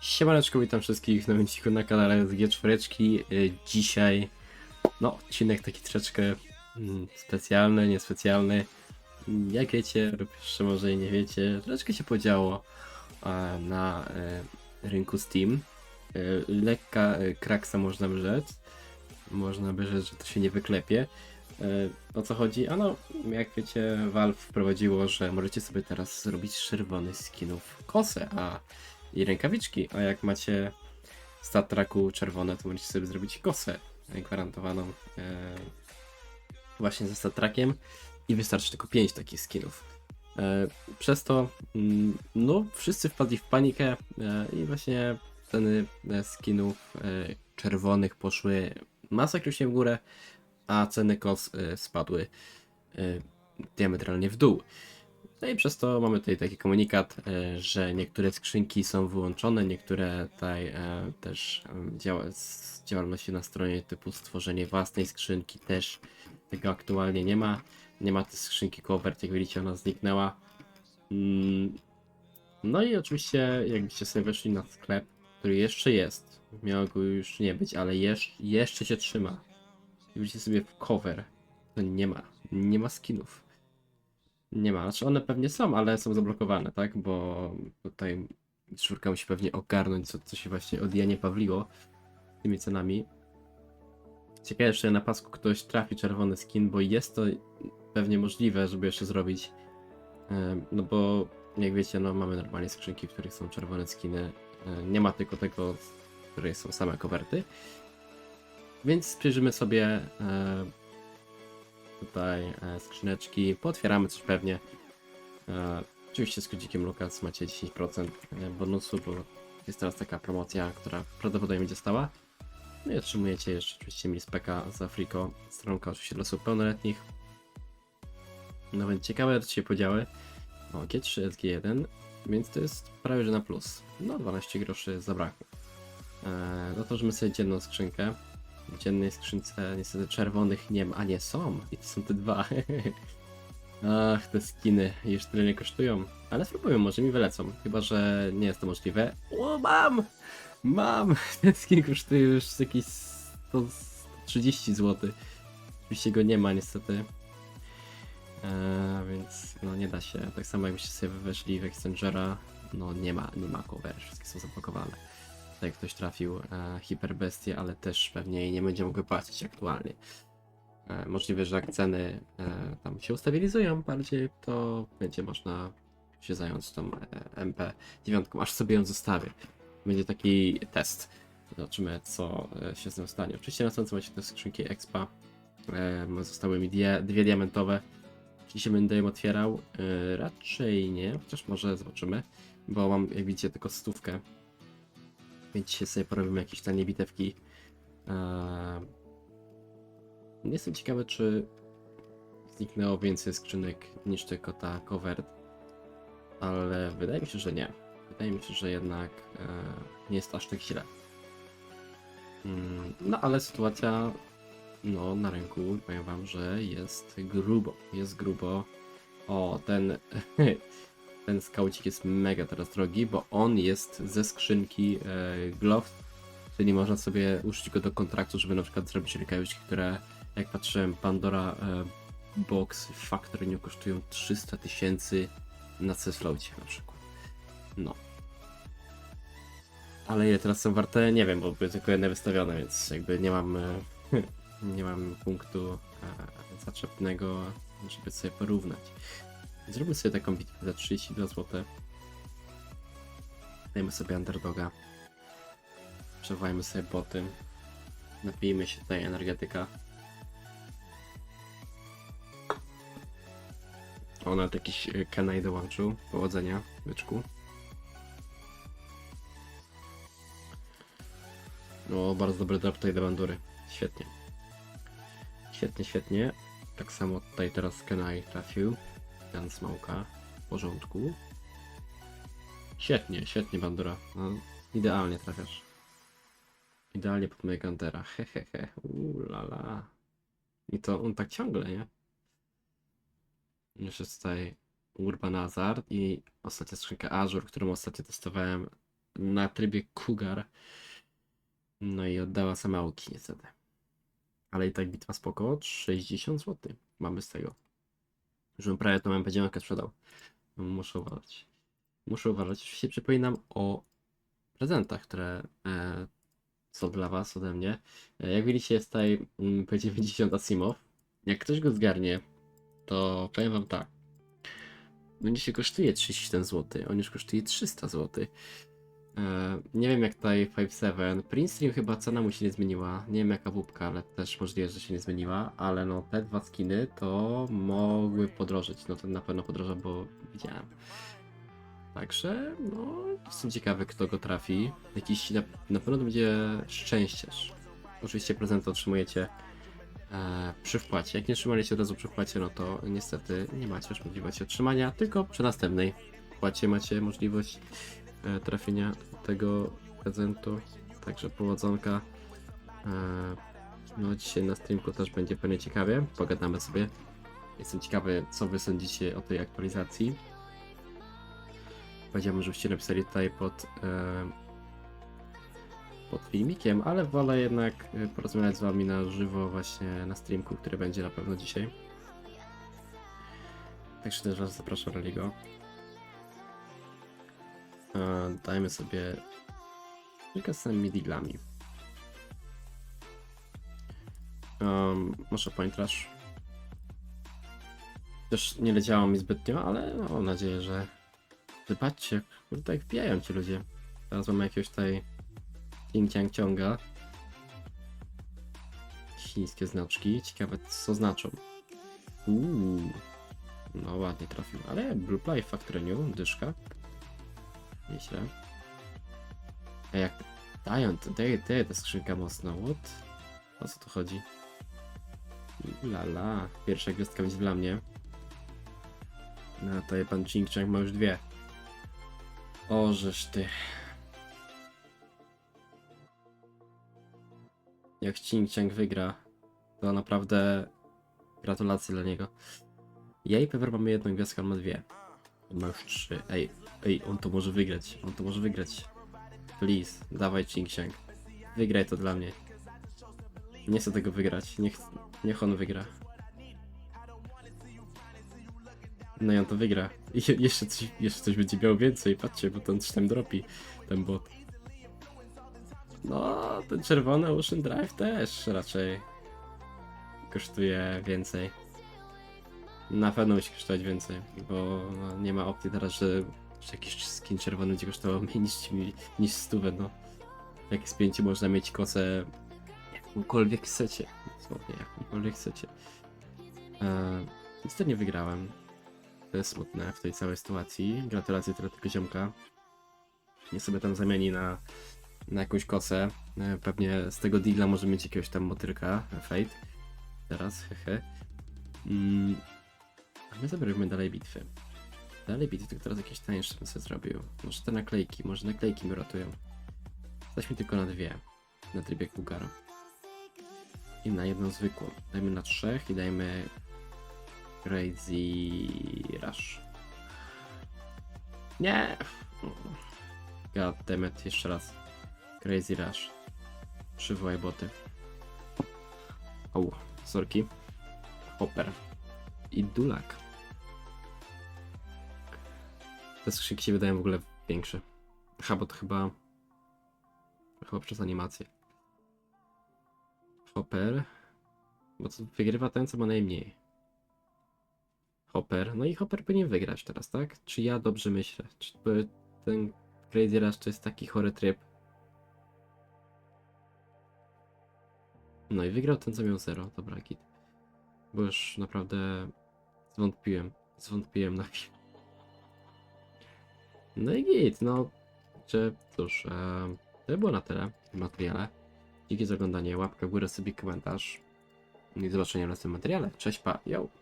Siemaneczko, witam wszystkich nowym odcinku na kanale z G4. Y, Dzisiaj, no, odcinek taki troszeczkę mm, specjalny, niespecjalny. Jak wiecie, lub jeszcze może i nie wiecie, troszeczkę się podziało na e, rynku Steam. E, Lekka kraksa można by rzec. Można by rzec, że to się nie wyklepie. O co chodzi? Ano, jak wiecie, Valve wprowadziło, że możecie sobie teraz zrobić z czerwonych skinów kosę, a i rękawiczki, a jak macie w stat tracku czerwone, to możecie sobie zrobić kosę gwarantowaną e, właśnie ze stat trackiem i wystarczy tylko 5 takich skinów. E, przez to mm, no wszyscy wpadli w panikę e, i właśnie ceny e, skinów e, czerwonych poszły masakrycznie w górę, a ceny kos e, spadły e, diametralnie w dół. No i przez to mamy tutaj taki komunikat, e, że niektóre skrzynki są wyłączone, niektóre tutaj e, też działa, z działalności na stronie typu stworzenie własnej skrzynki też tego aktualnie nie ma. Nie ma tej skrzynki covert, jak widzicie ona zniknęła. Mm, No i oczywiście jakbyście sobie weszli na sklep, który jeszcze jest, miało go już nie być, ale jeszcze, jeszcze się trzyma. I widzicie sobie w cover, to nie ma, nie ma skinów. Nie ma, znaczy one pewnie są, ale są zablokowane, tak? Bo tutaj czwórka musi pewnie ogarnąć, co, co się właśnie od Janie Pawliło tymi cenami. Ciekawe, czy na pasku ktoś trafi czerwony skin, bo jest to pewnie możliwe, żeby jeszcze zrobić. No bo jak wiecie, no mamy normalnie skrzynki, w których są czerwone skiny. Nie ma tylko tego, w której są same kowerty. Więc spojrzymy sobie e, tutaj e, skrzyneczki, pootwieramy coś pewnie. E, oczywiście z kodzikiem Lukas macie 10% bonusu, bo jest teraz taka promocja, która prawdopodobnie będzie stała. No i otrzymujecie jeszcze oczywiście Milspeka za Friko, stronka oczywiście dla osób pełnoletnich. No więc ciekawe co się podziały. O, G3, SG1, więc to jest prawie że na plus. No 12 groszy zabrakło. E, Otworzymy sobie dzienną skrzynkę. W dziennej skrzynce niestety czerwonych nie ma, a nie są. I to są te dwa. Ach, te skiny już tyle nie kosztują. Ale spróbuję, może mi wylecą. Chyba, że nie jest to możliwe. O, mam! Mam! Ten skin kosztuje już jakieś 130 zł. Oczywiście go nie ma niestety. Eee, więc no nie da się. Tak samo jakbyście sobie weszli w Exchange'a, no nie ma, nie ma cover, wszystkie są zablokowane. Tutaj ktoś trafił e, hiperbestię, ale też pewnie jej nie będzie mógł płacić aktualnie. E, możliwe, że jak ceny e, tam się ustabilizują bardziej, to będzie można się zająć tą e, MP9, aż sobie ją zostawię. Będzie taki test. Zobaczymy, co e, się z nią stanie. Oczywiście na końcu macie te skrzynki Expa. E, zostały mi dwie, dwie diamentowe. Czy się będę ją otwierał? E, raczej nie, chociaż może zobaczymy. Bo mam, jak widzicie, tylko stówkę. Więc dzisiaj sobie porobimy jakieś tanie bitewki. Eee, jestem ciekawy, czy zniknęło więcej skrzynek niż tylko ta covert. Ale wydaje mi się, że nie. Wydaje mi się, że jednak e, nie jest aż tak źle. Mm, No ale sytuacja no, na rynku, powiem wam, że jest grubo. Jest grubo. O, ten ten skaucik jest mega teraz drogi, bo on jest ze skrzynki e, Glove, czyli można sobie użyć go do kontraktu, żeby na przykład zrobić rękawiczki, które jak patrzyłem, Pandora e, Box Factory nie kosztują 300 tysięcy na C-Floacie na przykład. No. Ale ile teraz są warte, nie wiem, bo były tylko jedne wystawione, więc jakby nie mam e, nie mam punktu e, zaczepnego, żeby sobie porównać. Zróbmy sobie taką bitwę za 32 zł. Dajmy sobie underdoga. Przewołajmy sobie boty. Napijmy się tutaj energetyka. O, nawet jakiś Kenai dołączył. Powodzenia, byczku. O, bardzo dobry drop tutaj do bandury. Świetnie. Świetnie, świetnie. Tak samo tutaj teraz Kenai trafił. Jan Smoka. W porządku. Świetnie, świetnie Bandura. No, idealnie trafiasz. Idealnie pod mojego Gantera. Hehehe. Ulala. I to on tak ciągle, nie? Jeszcze tutaj Urban Hazard i ostatnia skrzynka Azure, którą ostatnio testowałem. na trybie Cougar. No i oddała same auki niestety. Ale i tak bitwa spoko, 60 zł mamy z tego. Już bym prawie tą MP9 sprzedał. Muszę uważać. Muszę uważać. Oczywiście przypominam o prezentach, które e, są dla Was ode mnie. E, jak widzicie jest tutaj mm, P90 Asimov. Jak ktoś go zgarnie, to powiem Wam tak. Będzie się kosztuje 37 zł, on już kosztuje 300 zł. E, nie wiem jak tutaj 5.7. Prince Stream chyba cena mu się nie zmieniła. Nie wiem jaka wupka, ale też możliwe, że się nie zmieniła. Ale no te dwa skiny to mogły podrożyć. No to na pewno podroża, bo widziałem. Także no jestem ciekawy kto go trafi. Jakiś na, na pewno to będzie szczęściarz. Oczywiście prezent otrzymujecie e, przy wpłacie. Jak nie otrzymaliście od razu przy wpłacie, no to niestety nie macie już możliwości otrzymania, tylko przy następnej wpłacie macie możliwość trafienia tego prezentu. Także powodzonka. E, no dzisiaj na streamku też będzie pewnie ciekawie. Pogadamy sobie. Jestem ciekawy, co wy sądzicie o tej aktualizacji. Powiedziałbym, żebyście napisali tutaj pod, e, pod filmikiem, ale wolę jednak e, porozmawiać z wami na żywo właśnie na streamku, który będzie na pewno dzisiaj. Także też was zapraszam na Ligo. E, dajmy sobie kilka z samymi diglami. Um, może. Też nie leciało mi zbytnio, ale no, mam nadzieję, że kurde, jak wbijają ci ludzie. Teraz mamy jakiegoś tutaj Ting Tiang Ciąga. Chińskie znaczki. Ciekawe, co znaczą. Uuu. No ładnie trafił, ale Blue Play Factory New, dyszka. Nieźle. A jak dają, to daje, daje ta skrzynka mocno, what? O co tu chodzi? Lala, pierwsza gwiazdka będzie dla mnie. No to pan Ching Chang ma już dwie. O, ty. Jak Ching Chang wygra, to naprawdę gratulacje dla niego. Ja i Pepper mamy jedną gwiazdkę, on ma dwie. On ma już trzy. Ej, ej, on to może wygrać. On to może wygrać. Please, dawaj Ching. Wygraj to dla mnie. Nie chcę tego wygrać. Niech, niech on wygra. No i on to wygra. I je- jeszcze coś, jeszcze coś będzie miał więcej, patrzcie, bo ten coś tam dropi, ten bot. No, ten czerwony Ocean Drive też raczej kosztuje więcej. Na pewno musi kosztować więcej, bo no, nie ma opcji teraz, że, że jakiś skin czerwony będzie kosztował mniej niż, niż stówę, no. Jak z pięciu można mieć kosę jakąkolwiek chcecie, dosłownie jakąkolwiek chcecie. Eee, niestety nie wygrałem. To jest smutne w tej całej sytuacji. Gratulacje tyle tego ziomka. Niech sobie tam zamieni na, na jakąś kosę. E, Pewnie z tego deala może mieć jakiegoś tam motylka. Fate. Teraz, hehe. Mm. A my zabraliśmy dalej bitwy. Dalej bitwy, tylko teraz jakieś tańsze bym sobie zrobił. Może te naklejki, może naklejki mi ratują. Stać mi tylko na dwie. Na trybie Kugara. I na jedną zwykłą. Dajmy na trzech i dajmy Crazy Rush. Nie! God damn it, jeszcze raz. Crazy Rush. Przywołaj boty. Au, sorki. Hopper. I Dulak. Te skrzynki się wydają w ogóle większe. Aha, bo to chyba... Chyba przez animację. Hopper. Bo to wygrywa ten, co ma najmniej. Hopper. No i Hopper powinien wygrać teraz, tak? Czy ja dobrze myślę? Czy ten Crazy Rush to jest taki chory tryb? No i wygrał ten, co miał 0. Dobra, git. Bo już naprawdę zwątpiłem. Zwątpiłem na chwilę. No i git, no. Czy cóż, e, to było na tyle w materiale. Dzięki za oglądanie, łapka w górę, sobie komentarz. I do zobaczenia w następnym materiale. Cześć, pa, yo!